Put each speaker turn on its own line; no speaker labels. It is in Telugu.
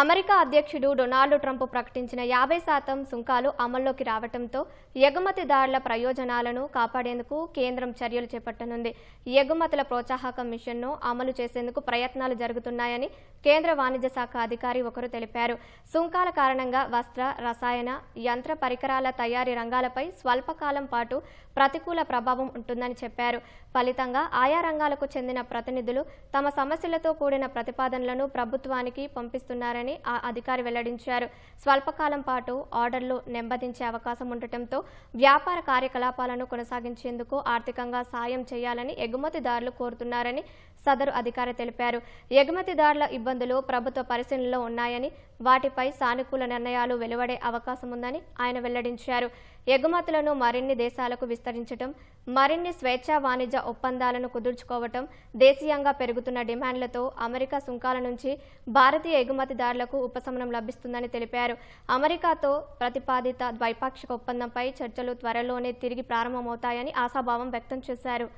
అమెరికా అధ్యక్షుడు డొనాల్డ్ ట్రంప్ ప్రకటించిన యాభై శాతం సుంకాలు అమల్లోకి రావడంతో ఎగుమతిదారుల ప్రయోజనాలను కాపాడేందుకు కేంద్రం చర్యలు చేపట్టనుంది. ఎగుమతుల ప్రోత్సాహక మిషన్ను అమలు చేసేందుకు ప్రయత్నాలు జరుగుతున్నాయని కేంద్ర వాణిజ్య శాఖ అధికారి ఒకరు తెలిపారు. సుంకాల కారణంగా వస్త్ర రసాయన యంత్ర పరికరాల తయారీ రంగాలపై స్వల్పకాలం పాటు ప్రతికూల ప్రభావం ఉంటుందని చెప్పారు. ఫలితంగా ఆయా రంగాలకు చెందిన ప్రతినిధులు తమ సమస్యలతో కూడిన ప్రతిపాదనలను ప్రభుత్వానికి పంపిస్తున్నారని ఆ అధికారి వెల్లడించారు. స్వల్పకాలం పాటు ఆర్డర్లు నెమ్మదించే అవకాశం ఉండటంతో వ్యాపార కార్యకలాపాలను కొనసాగించేందుకు ఆర్థికంగా సాయం చేయాలని ఎగుమతిదారులు కోరుతున్నారని సదరు అధికారి తెలిపారు. ఎగుమతిదారుల ఇబ్బందులు ప్రభుత్వ పరిశీలనలో ఉన్నాయని వాటిపై సానుకూల నిర్ణయాలు వెలువడే అవకాశం ఉందని ఆయన వెల్లడించారు. ఎగుమతులను మరిన్ని దేశాలకు విస్తరించడం మరిన్ని స్వేచ్ఛా వాణిజ్య ఒప్పందాలను కుదుర్చుకోవటం దేశీయంగా పెరుగుతున్న డిమాండ్లతో అమెరికా సుంకాల నుంచి భారతీయ ఎగుమతిదారులకు ఉపశమనం లభిస్తుందని తెలిపారు. అమెరికాతో ప్రతిపాదిత ద్వైపాక్షిక ఒప్పందంపై చర్చలు త్వరలోనే తిరిగి ప్రారంభమవుతాయని ఆశాభావం వ్యక్తం చేశారు.